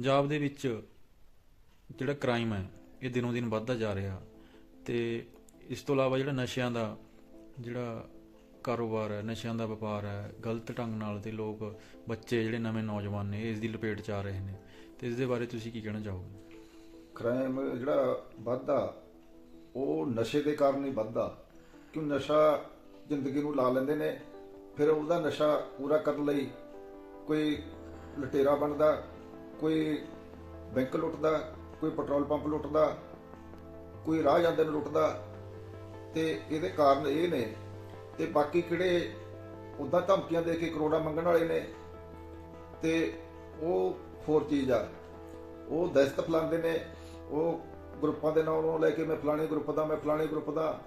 ਪੰਜਾਬ ਦੇ ਵਿੱਚ ਜਿਹੜਾ ਕ੍ਰਾਈਮ ਹੈ, ਇਹ ਦਿਨੋਂ ਦਿਨ ਵੱਧਦਾ ਜਾ ਰਿਹਾ ਤੇ ਇਸ ਤੋਂ ਇਲਾਵਾ ਜਿਹੜਾ ਨਸ਼ਿਆਂ ਦਾ ਜਿਹੜਾ ਕਾਰੋਬਾਰ ਹੈ, ਨਸ਼ਿਆਂ ਦਾ ਵਪਾਰ ਹੈ, ਗਲਤ ਢੰਗ ਨਾਲ ਤੇ ਲੋਕ ਬੱਚੇ ਜਿਹੜੇ ਨਵੇਂ ਨੌਜਵਾਨ ਨੇ, ਇਸ ਦੀ ਲਪੇਟ 'ਚ ਆ ਰਹੇ ਨੇ। ਤੇ ਇਸ ਦੇ ਬਾਰੇ ਤੁਸੀਂ ਕੀ ਕਹਿਣਾ ਚਾਹੋਗੇ? ਕ੍ਰਾਈਮ ਜਿਹੜਾ ਵੱਧਦਾ, ਉਹ ਨਸ਼ੇ ਦੇ ਕਾਰਨ ਹੀ ਵੱਧਦਾ। ਕਿਉਂ ਨਸ਼ਾ ਜ਼ਿੰਦਗੀ ਨੂੰ ਲਾ ਲੈਂਦੇ ਨੇ, ਫਿਰ ਉਹਦਾ ਨਸ਼ਾ ਪੂਰਾ ਕਰਨ ਲਈ ਕੋਈ ਲਟੇਰਾ ਬਣਦਾ ਕੋਈ ਬੈਂਕ ਲੁੱਟਦਾ, ਕੋਈ ਪੈਟਰੋਲ ਪੰਪ ਲੁੱਟਦਾ, ਕੋਈ ਰਾਹ ਜਾਂਦੇ ਨੂੰ ਲੁੱਟਦਾ, ਤੇ ਇਹਦੇ ਕਾਰਨ ਇਹ ਨੇ, ਤੇ ਬਾਕੀ ਕਿਹੜੇ ਉਦਾਂ ਧਮਕੀਆਂ ਦੇ ਕੇ ਕਰੋੜਾਂ ਮੰਗਣ ਵਾਲੇ ਨੇ, ਤੇ ਉਹ ਹੋਰ ਚੀਜ਼ ਆ। ਉਹ ਦਸਤ ਫਲਾਉਂਦੇ ਨੇ, ਉਹ ਗਰੁੱਪਾਂ ਦੇ ਨਾਮ ਨੂੰ ਲੈ ਕੇ ਮੈਂ ਫਲਾਣੇ ਗਰੁੱਪ ਦਾ, ਮੈਂ ਫਲਾਣੇ ਗਰੁੱਪ ਦਾ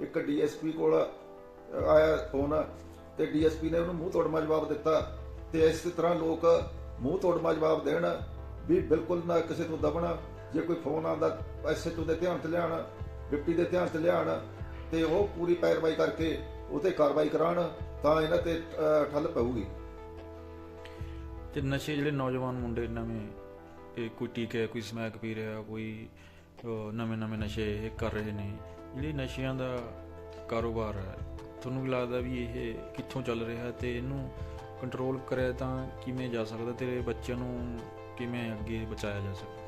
ਇੱਕ ਡੀਐਸਪੀ ਕੋਲ ਆਇਆ ਫੋਨ, ਤੇ ਡੀਐਸਪੀ ਨੇ ਉਹਨੂੰ ਮੂੰਹ ਤੋੜਮਾ ਜਵਾਬ ਦਿੱਤਾ, ਤੇ ਇਸ ਤਰ੍ਹਾਂ ਲੋਕ ਮੂੰਹ ਤੋੜਮਾ ਜਵਾਬ ਦੇਣ, ਵੀ ਬਿਲਕੁਲ ਨਾ ਕਿਸੇ ਤੋਂ ਦਬਣ, ਜੇ ਕੋਈ ਫੋਨ ਆਉਂਦਾ ਐਸਐਚਓ ਦੇ ਧਿਆਨ 'ਚ ਲਿਆਉਣ, ਡਿਪਟੀ ਦੇ ਧਿਆਨ 'ਚ ਲਿਆਉਣ, ਤੇ ਉਹ ਪੂਰੀ ਪੈਰਵਾਈ ਕਰਕੇ ਉਹਤੇ ਕਾਰਵਾਈ ਕਰਾਉਣ, ਤਾਂ ਇਹਨਾਂ ਤੇ ਠੱਲ ਪਊਗੀ। ਤੇ ਨਸ਼ੇ ਜਿਹੜੇ ਨੌਜਵਾਨ ਮੁੰਡੇ ਨਵੇਂ ਇਹ ਕੋਈ ਟੀਕੇ, ਕੋਈ ਸਮੈਕ ਪੀ ਰਿਹਾ, ਕੋਈ ਨਵੇਂ ਨਵੇਂ ਨਸ਼ੇ ਇਹ ਕਰ ਰਹੇ ਨੇ, ਜਿਹੜੇ ਨਸ਼ਿਆਂ ਦਾ ਕਾਰੋਬਾਰ ਹੈ, ਤੁਹਾਨੂੰ ਕੀ ਲੱਗਦਾ ਵੀ ਇਹ ਕਿੱਥੋਂ ਚੱਲ ਰਿਹਾ ਤੇ ਇਹਨੂੰ ਕੰਟਰੋਲ ਕਰਿਆ ਤਾਂ ਕਿਵੇਂ ਜਾ ਸਕਦਾ? ਤੇਰੇ ਬੱਚਿਆਂ ਨੂੰ ਕਿਵੇਂ ਅੱਗੇ ਬਚਾਇਆ ਜਾ ਸਕਦਾ?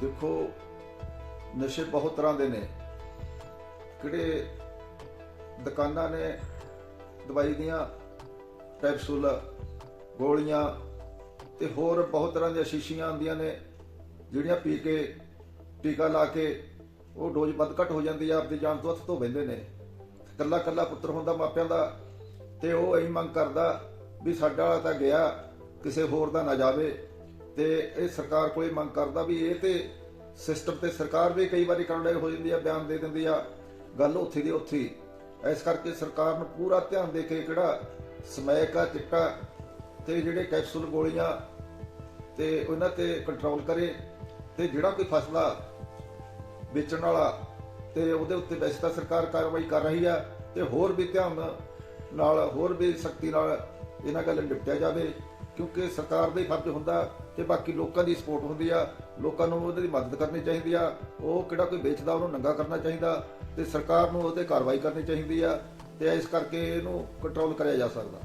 ਦੇਖੋ, ਨਸ਼ੇ ਬਹੁਤ ਤਰ੍ਹਾਂ ਦੇ ਨੇ। ਕਿਹੜੇ ਦੁਕਾਨਾਂ ਨੇ ਦਵਾਈ ਦੀਆਂ ਕੈਪਸੂਲ ਗੋਲੀਆਂ ਤੇ ਹੋਰ ਬਹੁਤ ਤਰ੍ਹਾਂ ਦੀਆਂ ਸ਼ੀਸ਼ੀਆਂ ਆਉਂਦੀਆਂ ਨੇ, ਜਿਹੜੀਆਂ ਪੀ ਕੇ, ਟੀਕਾ ਲਾ ਕੇ ਉਹ ਡੋਜ਼ ਵੱਧ ਘੱਟ ਹੋ ਜਾਂਦੀ ਆ, ਆਪਦੀ ਜਾਨ ਤੋਂ ਹੱਥ ਧੋ ਬੈਂਦੇ ਨੇ। ਕੱਲਾ ਕੱਲਾ ਪੁੱਤਰ ਹੁੰਦਾ ਮਾਪਿਆਂ ਦਾ ਤੇ ਉਹ ਇਹੀ ਮੰਗ ਕਰਦਾ ਵੀ ਸਾਡਾ ਵਾਲਾ ਤਾਂ ਗਿਆ, ਕਿਸੇ ਹੋਰ ਦਾ ਨਾ ਜਾਵੇ। ਤੇ ਇਹ ਸਰਕਾਰ ਕੋਲੇ ਮੰਗ ਕਰਦਾ ਵੀ ਇਹ ਤੇ ਸਿਸਟਮ ਤੇ ਸਰਕਾਰ ਵੀ ਕਈ ਵਾਰੀ ਕਰਨ ਹੋ ਜਾਂਦੀ ਆ, ਬਿਆਨ ਦੇ ਦਿੰਦੀ ਆ, ਗੱਲ ਉੱਥੇ ਦੀ ਉੱਥੇ ਇਸ ਕਰਕੇ ਸਰਕਾਰ ਨੂੰ ਪੂਰਾ ਧਿਆਨ ਦੇ ਕੇ ਕਿਹੜਾ ਸਮੈਕ ਆ, ਚਿੱਟਾ, ਤੇ ਜਿਹੜੇ ਕੈਪਸੂਲ ਗੋਲੀਆਂ ਤੇ ਉਹਨਾਂ ਤੇ ਕੰਟਰੋਲ ਕਰੇ, ਤੇ ਜਿਹੜਾ ਕੋਈ ਫਸਲਾ ਵੇਚਣ ਵਾਲਾ ਤੇ ਉਹਦੇ ਉੱਤੇ ਵੈਸੇ ਤਾਂ ਸਰਕਾਰ ਕਾਰਵਾਈ ਕਰ ਰਹੀ ਆ, ਤੇ ਹੋਰ ਵੀ ਧਿਆਨ ਨਾਲ, ਹੋਰ ਵੀ ਸਖਤੀ ਨਾਲ ਇਹਨਾਂ ਗੱਲ ਨਿਪਟਿਆ ਜਾਵੇ, ਕਿਉਂਕਿ ਸਰਕਾਰ ਦਾ ਹੀ ਫਰਜ਼ ਹੁੰਦਾ ਤੇ ਬਾਕੀ ਲੋਕਾਂ ਦੀ ਸਪੋਰਟ ਹੁੰਦੀ ਆ, ਲੋਕਾਂ ਨੂੰ ਉਹਦੇ ਦੀ ਮਦਦ ਕਰਨੀ ਚਾਹੀਦੀ ਆ, ਉਹ ਕਿਹੜਾ ਕੋਈ ਵੇਚਦਾ, ਉਹਨੂੰ ਨੰਗਾ ਕਰਨਾ ਚਾਹੀਦਾ ਤੇ ਸਰਕਾਰ ਨੂੰ ਉਹਤੇ ਕਾਰਵਾਈ ਕਰਨੀ ਚਾਹੀਦੀ ਆ ਤੇ ਇਸ ਕਰਕੇ ਇਹਨੂੰ ਕੰਟਰੋਲ ਕਰਿਆ ਜਾ ਸਕਦਾ।